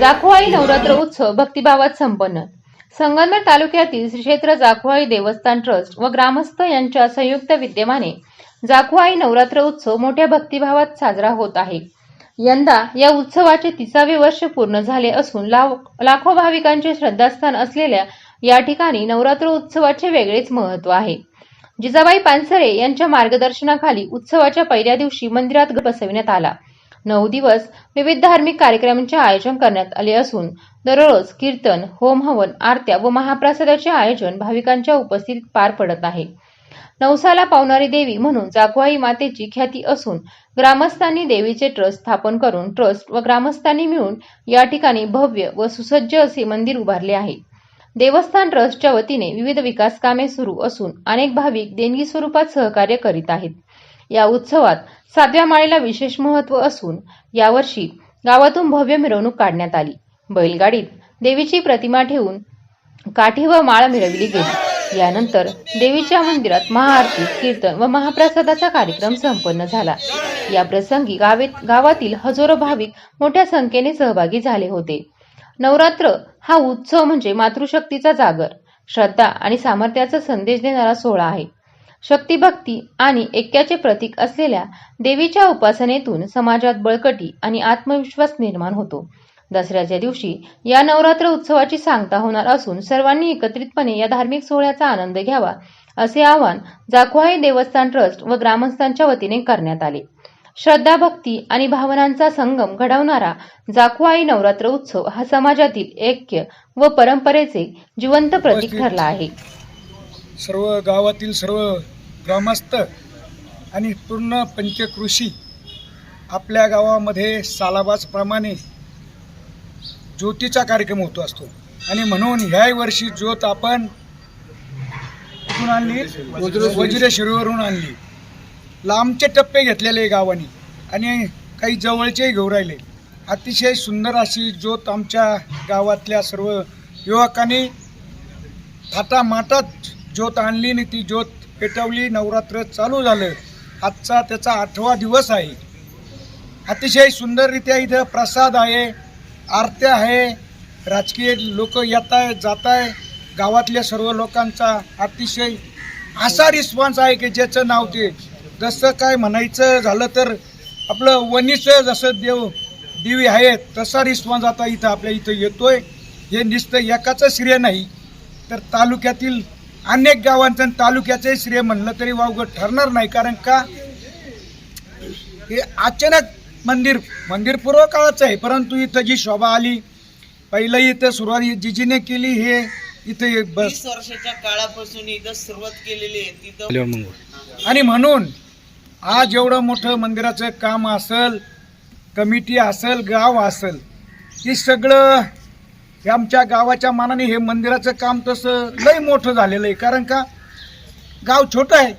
जाखवाई नवरात्र उत्सव भक्तिभावात संपन्न. संगमनेर तालुक्यातील श्री क्षेत्र जाखवाई देवस्थान ट्रस्ट व ग्रामस्थ यांच्या संयुक्त विद्यमाने जाखवाई नवरात्र उत्सव मोठ्या भक्तिभावात साजरा होत आहे. यंदा या उत्सवाचे तिसावे वर्ष पूर्ण झाले असून लाव- लाखो भाविकांचे श्रद्धास्थान असलेल्या या ठिकाणी नवरात्र उत्सवाचे वेगळेच महत्त्व आहे. जिजाबाई पानसरे यांच्या मार्गदर्शनाखाली उत्सवाच्या पहिल्या दिवशी मंदिरात बसविण्यात आला. नऊ दिवस विविध धार्मिक कार्यक्रमांचे आयोजन करण्यात आले असून दररोज कीर्तन होम हवन आरत्या व महाप्रसादाचे आयोजन भाविकांच्या उपस्थितीत पार पडत आहे. नवसाला पावणारी देवी म्हणून जागवाई मातेची ख्याती असून ग्रामस्थांनी देवीचे ट्रस्ट स्थापन करून ट्रस्ट व ग्रामस्थांनी मिळून या ठिकाणी भव्य व सुसज्ज असे मंदिर उभारले आहे. देवस्थान ट्रस्टच्या वतीने विविध विकास कामे सुरू असून अनेक भाविक देणगी स्वरूपात सहकार्य करीत आहेत. या उत्सवात सातव्या माळेला विशेष महत्त्व असून यावर्षी गावातून भव्य मिरवणूक काढण्यात आली. बैलगाडीत देवीची प्रतिमा ठेवून काठी व माळ मिळवली गेली. यानंतर देवीच्या मंदिरात महाआरती कीर्तन व महाप्रसादाचा कार्यक्रम संपन्न झाला. या प्रसंगी गावेत गावातील हजारो भाविक मोठ्या संख्येने सहभागी झाले होते. नवरात्र हा उत्सव म्हणजे मातृशक्तीचा जागर. श्रद्धा आणि सामर्थ्याचा संदेश देणारा सोहळा आहे. शक्तिभक्ती आणि ऐक्याचे प्रतीक असलेल्या देवीच्या उपासनेतून समाजात बळकटी आणि आत्मविश्वास निर्माण होतो. दसऱ्याच्या दिवशी या नवरात्र उत्सवाची सांगता होणार असून सर्वांनी एकत्रितपणे या धार्मिक सोहळ्याचा आनंद घ्यावा असे आवाहन जाखवाई देवस्थान ट्रस्ट व ग्रामस्थांच्या वतीने करण्यात आले. श्रद्धा भक्ती आणि भावनांचा संगम घडवणारा जाखवाई नवरात्र उत्सव हा समाजातील ऐक्य व परंपरेचे जिवंत प्रतीक ठरला आहे. सर्व गावातील सर्व ग्रामस्थ आणि पूर्ण पंचकृषी आपल्या गावामध्ये सालाबाजप्रमाणे ज्योतीचा कार्यक्रम होतो असतो. आणि म्हणून ह्याही वर्षी ज्योत आपण कुठून आणली वज्रेश्वरीवरून आणली. लांबचे टप्पे घेतलेले गावानी आणि काही जवळचेही घेऊ राहिले. अतिशय सुंदर अशी ज्योत आमच्या गावातल्या सर्व युवकांनी थाटामाटात ज्योत आणली आणि ती ज्योत पेटवली नवरात्र चालू झालं. आजचा त्याचा आठवा दिवस आहे. अतिशय सुंदररित्या इथं प्रसाद आहे आरत्या आहे. राजकीय लोक येत आहे जात आहे गावातल्या सर्व लोकांचा अतिशय असा रिस्पॉन्स आहे की ज्याचं नाव ते. जसं काय म्हणायचं झालं तर आपलं वनीचं जसं देव दिवी आहेत तसा रिस्पॉन्स आता इथं आपल्या इथं येतोय. हे नुसतं एकाचं श्रेय नाही तर तालुक्यातील अनेक गावांचं आणि तालुक्याचंही श्रेय म्हणलं तरी वावगं ठरणार नाही. कारण का? हे अचानक मंदिर मंदिर पूर्व काळाचं आहे परंतु इथं जी शोभा आली पहिलं इथं सुरुवात जिजीने केली हे इथे बस. वर्षाच्या काळापासून इथं सुरुवात केलेली आहे तिथं आणि म्हणून आज एवढं मोठं मंदिराचं काम असेल कमिटी असेल गाव असेल हे सगळं हे आमच्या गावाच्या मानाने हे मंदिराचं काम तसं लय मोठं झालेलं आहे. कारण का गाव छोटं आहे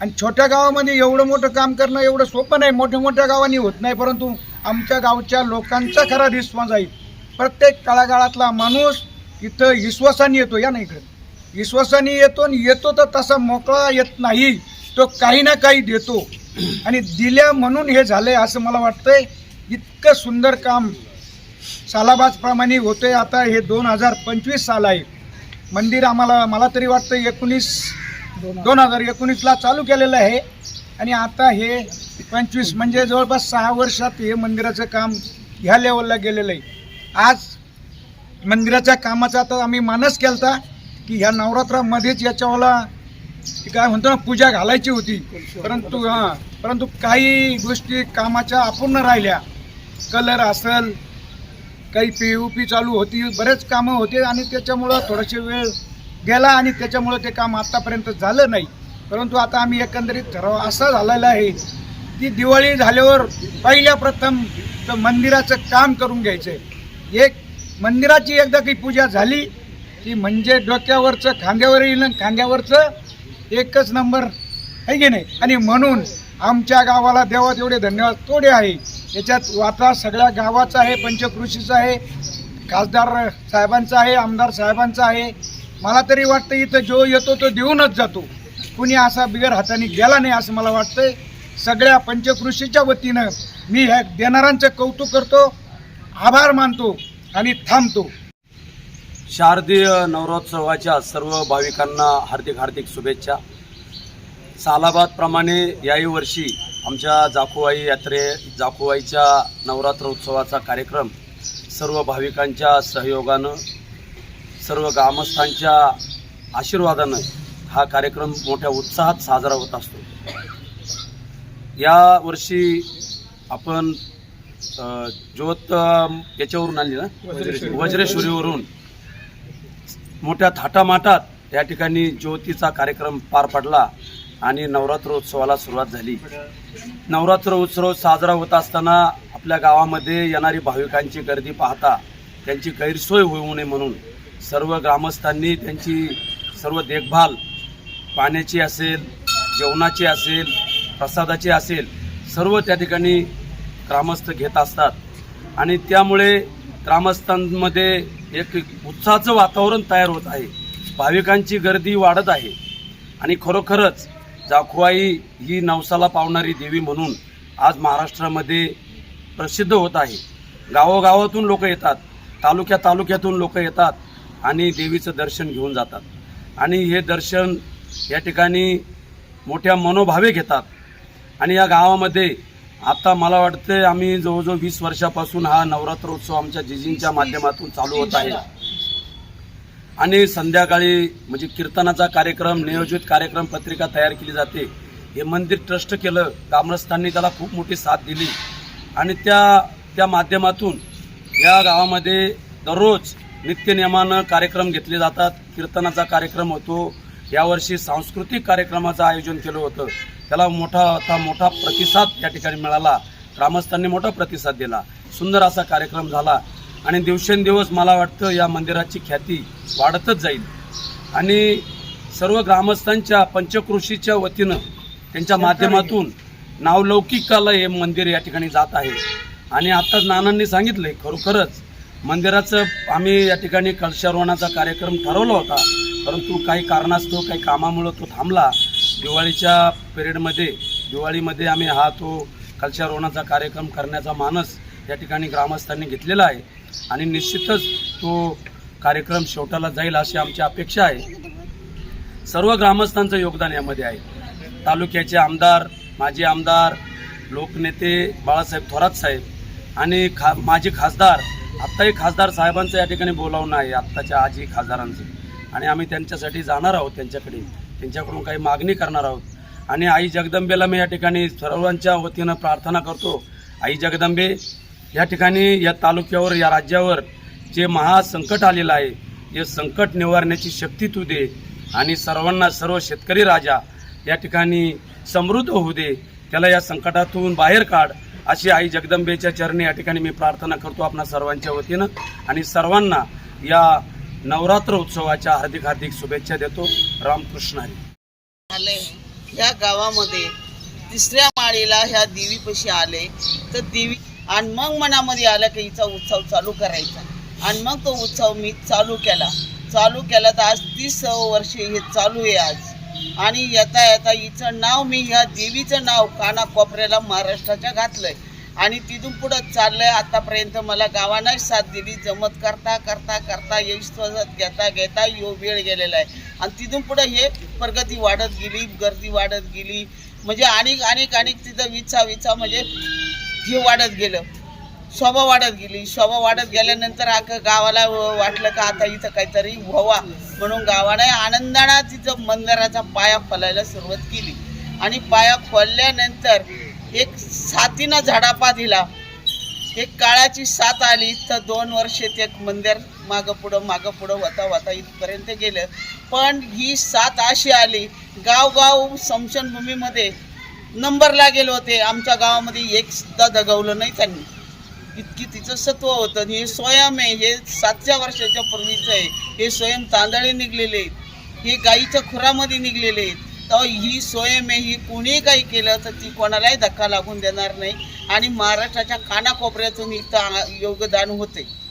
आणि छोट्या गावामध्ये एवढं मोठं काम करणं एवढं सोपं नाही. मोठ्या मोठ्या गावांनी होत नाही परंतु आमच्या गावच्या लोकांचा खरा रिस्पॉन्स आहे. प्रत्येक तळागाळातला माणूस इथं विश्वासाने येतो या नाही इकडे. विश्वासाने येतो आणि येतो तर तसा मोकळा येत नाही तो काही ना काही देतो. आणि दिल्या म्हणून हे झालं आहे असं मला वाटतंय. इतकं सुंदर काम सालाबाजप्रमाणे होतंय आता हे दोन हजार पंचवीस साल आहे. मंदिर आम्हाला मला तरी वाटतं एकोणीस दोन हजार एकोणीसला चालू केलेलं आहे. आणि आता हे पंचवीस म्हणजे जवळपास सहा वर्षात हे मंदिराचं काम ह्या लेवलला गेलेलं आहे. आज मंदिराच्या कामाचा तर आम्ही मानस केलता की ह्या नवरात्रामध्येच याच्यावाला काय म्हणतो ना पूजा घालायची होती. परंतु हां परंतु काही गोष्टी कामाच्या अपूर्ण राहिल्या. कलर असेल काही पी यू पी चालू होती बरेच कामं होते आणि त्याच्यामुळं थोडासे वेळ गेला आणि त्याच्यामुळं ते काम आत्तापर्यंत झालं नाही. परंतु आता आम्ही एकंदरीत ठराव असा झालेला आहे की दिवाळी झाल्यावर पहिल्या प्रथम तर मंदिराचं काम करून घ्यायचं आहे एक मंदिराची एकदा काही पूजा झाली की म्हणजे डोक्यावरचं खांद्यावर येईल खांद्यावरचं एकच नंबर आहे की नाही? आणि म्हणून आमच्या गावाला देवा तेवढे धन्यवाद. थोडे आहे. याच्यात वाता सगळ्या गावाचा आहे पंचकृषीचा आहे खासदार साहेबांचा आहे आमदार साहेबांचा आहे. मला तरी वाटतं इथं जो येतो तो देऊनच जातो. कुणी असा बिगर हाताने गेला नाही असं मला वाटतंय. सगळ्या पंचकृषीच्या वतीनं मी ह्या देणाऱ्यांचं कौतुक करतो आभार मानतो आणि थांबतो. शारदीय नवरोत्सवाच्या सर्व भाविकांना हार्दिक हार्दिक शुभेच्छा. सालाबादप्रमाणे याही वर्षी आमच्या जाकुवाई यात्रे जाकुवाईच्या नवरात्र उत्सवाचा कार्यक्रम सर्व भाविकांच्या सहयोगानं सर्व ग्रामस्थांच्या आशीर्वादानं हा कार्यक्रम मोठ्या उत्साहात साजरा होत असतो. या वर्षी आपण ज्योत याच्यावरून आली ना? वज्रेश्वरीवरून. मोठ्या थाटामाटात या ठिकाणी ज्योतीचा कार्यक्रम पार पडला. आणि नवरात्र उत्सवाला सुरुवात झाली. नवरात्र उत्सव साजरा होत असताना आपल्या गावामध्ये येणारी भाविकांची गर्दी पाहता त्यांची गैरसोय होऊ नये म्हणून सर्व ग्रामस्थांनी त्यांची सर्व देखभाल पाण्याची असेल जेवणाची असेल प्रसादाची असेल सर्व त्या ठिकाणी ग्रामस्थ घेत असतात. आणि त्यामुळे ग्रामस्थांमध्ये एक उत्साहाचं वातावरण तयार होत आहे. भाविकांची गर्दी वाढत आहे. आणि खरोखरच जाखुवाई ही नवसाला पावणारी देवी म्हणून आज महाराष्ट्रामध्ये प्रसिद्ध होत आहे. गावोगावातून लोक येतात तालुक्या तालुक्यातून लोक येतात आणि देवीचं दर्शन घेऊन जातात. आणि हे दर्शन या ठिकाणी मोठ्या मनोभावे घेतात. आणि या गावामध्ये आता मला वाटते आम्ही जवळजवळ वीस वर्षापासून हा नवरात्र उत्सव आमच्या जिजींच्या माध्यमातून चालू होत आहे. आणि संध्याकाळी म्हणजे कीर्तनाचा कार्यक्रम नियोजित कार्यक्रम पत्रिका तयार केली जाते. हे मंदिर ट्रस्ट केलं ग्रामस्थांनी त्याला खूप मोठी साथ दिली. आणि त्या त्या माध्यमातून या गावामध्ये दररोज नित्यनियमानं कार्यक्रम घेतले जातात. कीर्तनाचा कार्यक्रम होतो. यावर्षी सांस्कृतिक कार्यक्रमाचं आयोजन केलं होतं. त्याला मोठा आता मोठा प्रतिसाद या ठिकाणी मिळाला. ग्रामस्थांनी मोठा प्रतिसाद दिला. सुंदर असा कार्यक्रम झाला. आणि दिवसेंदिवस मला वाटतं या मंदिराची ख्याती वाढतच जाईल. आणि सर्व ग्रामस्थांच्या पंचकृषीच्या वतीनं त्यांच्या माध्यमातून नावलौकिकाला हे मंदिर या ठिकाणी जात आहे. आणि आताच नानांनी सांगितलंय खरोखरच मंदिराचं आम्ही या ठिकाणी कलशारोहणाचा कार्यक्रम ठरवला होता. परंतु काही कारणास्तव काही कामामुळं तो थांबला. दिवाळीच्या पिरियडमध्ये दिवाळीमध्ये आम्ही हा तो कलशारोहणाचा कार्यक्रम करण्याचा मानस या ठिकाणी ग्रामस्थांनी घेतलेला आहे. आणि निश्चितच तो कार्यक्रम शेवटाला जाईल अशी आमची अपेक्षा आहे. सर्व ग्रामस्थांचं योगदान यामध्ये आहे. तालुक्याचे आमदार माजी आमदार लोकनेते बाळासाहेब थोरात साहेब आणि खा माजी खासदार आत्ताही खासदार साहेबांचं या ठिकाणी बोलावणं आहे आत्ताच्या आजी खासदारांचं. आणि आम्ही त्यांच्यासाठी जाणार आहोत त्यांच्याकडे. त्यांच्याकडून काही मागणी करणार आहोत. आणि आई जगदंबेला मी या ठिकाणी सर्वांच्या वतीनं प्रार्थना करतो. आई जगदंबे या ठिकाणी या तालुक्यावर या राज्यावर जे महासंकट आलेलं आहे हे संकट निवारण्याची शक्ती तू दे आणि सर्वांना सर्व शेतकरी राजा या ठिकाणी समृद्ध होऊ दे त्याला या संकटातून बाहेर काढ अशी आई जगदंबेच्या चरणी या ठिकाणी मी प्रार्थना करतो आपणा सर्वांच्या वतीनं आणि सर्वांना या नवरात्र उत्सवाच्या हार्दिक हार्दिक शुभेच्छा देतो. रामकृष्ण हरी. आले. गावामध्ये तिसऱ्या माळीला ह्या देवीपाशी आले. तर देवी आणि मग मनामध्ये आलं की हिचा उत्सव चालू करायचा. आणि मग तो उत्सव मी चालू केला. चालू केला तर आज तीस वर्ष हे चालू आहे आज. आणि येता येता हिचं नाव मी ह्या देवीचं नाव कानाकोपऱ्याला महाराष्ट्राच्या घातलंय. आणि तिथून पुढं चाललंय आतापर्यंत मला गावानं साथ दिली. जमत करता करता करता यशस्वत घेता घेता यो वेळ गेलेला आहे. आणि तिथून पुढं हे प्रगती वाढत गेली गर्दी वाढत गेली. म्हणजे अनेक अनेक अनेक तिथं विचा विचा म्हणजे हे वाढत गेलं. शोभा वाढत गेली. शोभा वाढत गेल्यानंतर अख्खं गावाला वाटलं का आता इथं काहीतरी व्हावा म्हणून गावाने आनंदाने तिथं मंदिराचा पाया फलायला सुरुवात केली. आणि पाया खोलल्यानंतर एक साथीनं झाडापा दिला एक काळाची साथ आली. तर दोन वर्ष ते मंदिर मागं पुढं मागं पुढं होता होता इथपर्यंत गेलं. पण ही साथ अशी आली गावगाव समशनभूमीमध्ये नंबरला गेले होते. आमच्या गावामध्ये एक सुद्धा दगावलं नाही त्यांनी. इतकी तिचं सत्व होतं. आणि हे स्वयं आहे. हे सातशे वर्षाच्या पूर्वीचं आहे. हे स्वयं तांदळे निघलेले आहेत. हे गाईच्या खुरामध्ये निघलेले आहेत. तर ही स्वयं आहे. ही कोणी काही केलं तर ती कोणालाही धक्का लागून देणार नाही. आणि महाराष्ट्राच्या कानाकोपऱ्यातून इथं योगदान होते